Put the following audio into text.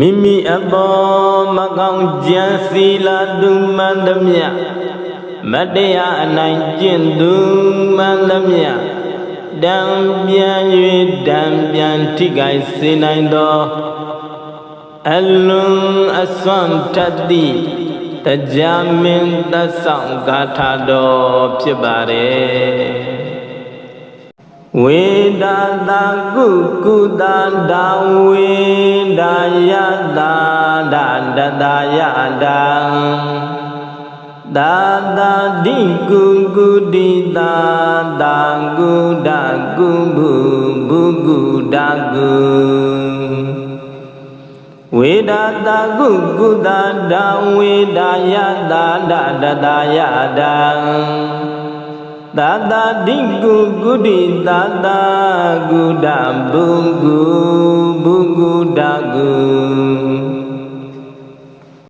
မိမိအပေါ်မကောင်းကြံစီလာသူမှန်သမျှမတရားအနိုင်ကျင့်သူမှန်သမျှတံပြန်၍တံပြန်ထိခိုက်စေနိုင်သောအလွန်အစွမ်းတတ်သည့်တရားမင်းသက်ဆောင်ဂါထာတော်ဖြစ်ပါတယ်ဝေဒတာကုကုတာဒါဝေ ဒာယတာဒါတတယတာသာသာတိကုကုတိသာသာကုဒကုဘုဘုကုဒကုဝေဒတာကုကုတာဒါဝေဒာယတာဒါတတယတာသာသာတိကုကုတိသာသာကုဒဘုကု ဘုကုဒကု